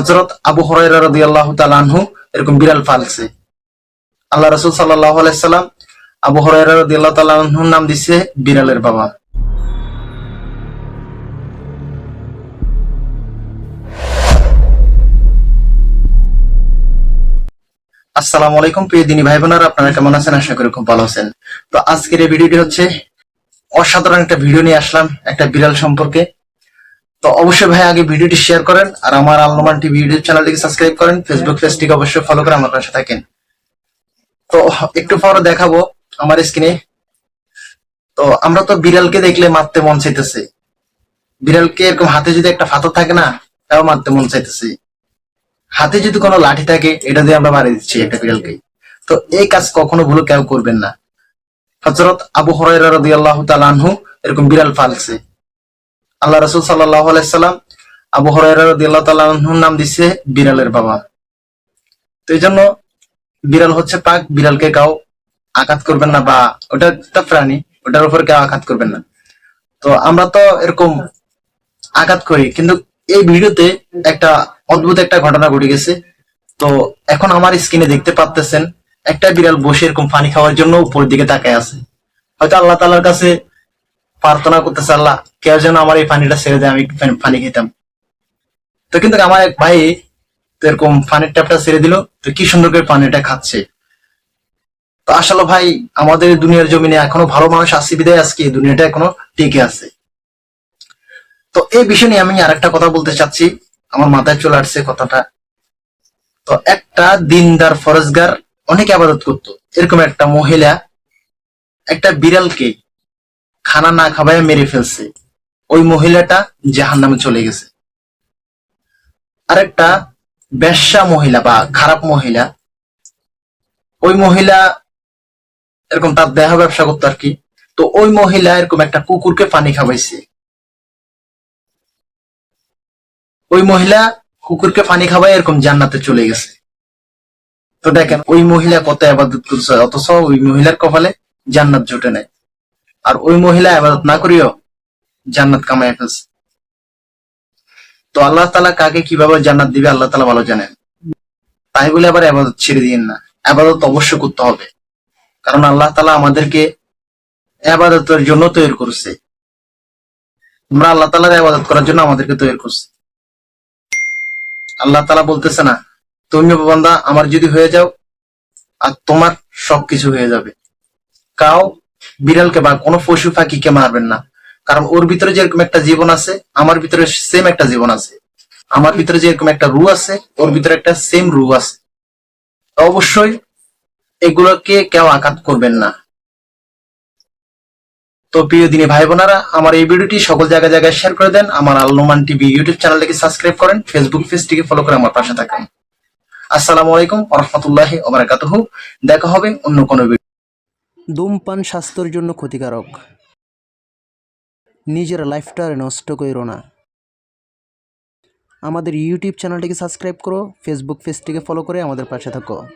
হজরত আবু হরাইরা তাআলা আনহু এরকম বিড়াল পালছে। আল্লাহ রাসূল সাল্লাল্লাহু আলাইহি সাল্লাম আবু হরাইরা তাআলা আনহুর নাম দিছে বিড়ালের বাবা। আসসালামু আলাইকুম প্রিয় দিনী ভাই বোনেরা আপনারা কেমন আছেন? আশা করি খুব ভালো আছেন। তো আজকের এই ভিডিওটি হচ্ছে অসাধারণ একটা ভিডিও নিয়ে আসলাম, একটা বিড়াল সম্পর্কে। তো অবশ্যই ভাই আগে ভিডিওটি শেয়ার করেন আর আমার আলনোমান টিভি ইউটিউব চ্যানেলটিকে সাবস্ক্রাইব করেন ফেসবুক পেজটিকে অবশ্যই ফলো করে আমার পাশে থাকেন। তো একটু পরে দেখাবো আমার স্ক্রিনে তো আমরা তো বিড়ালকে দেখলে মারতে মন চাইতেছে। বিড়ালকে এরকম হাতে যদি একটা ফাতর থাকে না, তাও মারতে মন চাইতেছে। হাতে যদি কোনো লাঠি থাকে, এটা দিয়ে আমরা মারি দিচ্ছি একটা বিড়ালকে। তো এই কাজ কখনো ভুলো কেউ করবেন না। হজরত আবু হরাইরা রাদিয়াল্লাহু আনহু এরকম বিড়াল পালছে। আল্লাহ রসুল সাল্লাল্লাহু আলাইহি সাল্লাম আবু হরাইরা রাদিয়াল্লাহু তাআলা আনহুর নাম দিছে বিড়ালের বাবা। তো এই জন্য বিড়াল হচ্ছে পাক, বিড়ালকে কাউ আঘাত করবেন না বা ওটা একটা প্রাণী, ওটার উপর কেউ আঘাত করবেন না। তো আমরা তো এরকম আঘাত করি, কিন্তু এই ভিডিওতে একটা অদ্ভুত একটা ঘটনা ঘটে গেছে। তো এখন আমার স্ক্রিনে দেখতে পাচ্তেছেন একটা বিড়াল বসে এরকম পানি খাওয়ার জন্য উপরের দিকে তাকায় আছে। হয়তো আল্লাহ তাআলার কাছে প্রার্থনা করতেছে, আল্লাহ কেউ যেন আমার এই পানিটা ছেড়ে দেয়, আমি পানি- খেতাম। তো কিন্তু আমার এক ভাই এরকম পানির ট্যাপটা ছেড়ে দিল, তো কি সুন্দর করে পানিটা খাচ্ছে। তো আসলে ভাই, আমাদের দুনিয়ার জমিনে এখনও ভালো মানুষ আছে, বিদায় আজকে দুনিয়াটা এখনও টিকে আছে। তো এই বিষয় নিয়ে আমি আরেকটা কথা বলতে চাচ্ছি, আমার মাথায় চলে আসছে কথাটা। তো একটা দিনদার ফরজগার অনেক আবাদত করতো, এরকম একটা মহিলা, একটা বিড়ালকে খানা না খাওয়ায় মেরে ফেলছে। ওই মহিলাটা জাহান নামে চলে গেছে। আরেকটা বেশ্যা মহিলা বা খারাপ মহিলা, ওই মহিলা এরকম তার দেহ ব্যবসা করতো আর কি, তো ওই মহিলা এরকম একটা কুকুরকে পানি খাওয়াইছে। ওই মহিলা কুকুরকে পানি খাওয়াই এরকম জান্নাতে চলে গেছে। তো দেখেন, ওই মহিলা কত আবাদত করছে, অথচ ওই মহিলার কপালে জান্নাত জুটে নেয় আর ওই মহিলা আবাদত না করিও জান্নাত কামায় ফেলছে। তো আল্লাহ তালা কাকে কীভাবে জান্নাত দিবে আল্লাহ তালা ভালো জানেন। তাই বলে আবার আবাদত ছেড়ে দিন না। আবাদত অবশ্যই করতে হবে। কারণ আল্লাহ তালা আমাদেরকে আবাদতের জন্য তৈরি করছে। আমরা আল্লাহ তালার আবাদত করার জন্য আমাদেরকে তৈরি করছে। আল্লাহ তালা বলতেছে না, তুমি বান্দা, আমার যদি হয়ে যাও, আর তোমার সবকিছু হয়ে যাবে। কাও বিড়ালকে বা কোনো পশু পাখিকে মারবেন না। কারণ ওর ভিতরে যেরকম একটা জীবন আছে, আমার ভিতরে সেম একটা জীবন আছে। আমার ভিতরে যেরকম একটা রু আছে, ওর ভিতরে একটা সেম রু আছে। অবশ্যই এগুলোকে কেউ আঘাত করবেন না। তো প্রিয় দিনী ভাই বোনেরা আমার এই ভিডিওটি সকল জায়গায় জায়গায় শেয়ার করে দেন। আমার আল্লমান টিভি ইউটিউব চ্যানেলটিকে সাবস্ক্রাইব করেন ফেসবুক পেজটিকে ফলো করে আমার পাশে থাকেন। আসসালামু আলাইকুম রহমতুল্লাহি ওবারাকাতুহু। দেখা হবে অন্য কোনো ভিডিও ধূমপান স্বাস্থ্যের জন্য ক্ষতিকারক। নিজের লাইফটা নষ্ট করো না। আমাদের ইউটিউব চ্যানেলটিকে সাবস্ক্রাইব করো ফেসবুক পেজটিকে ফলো করে আমাদের পাশে থাকো।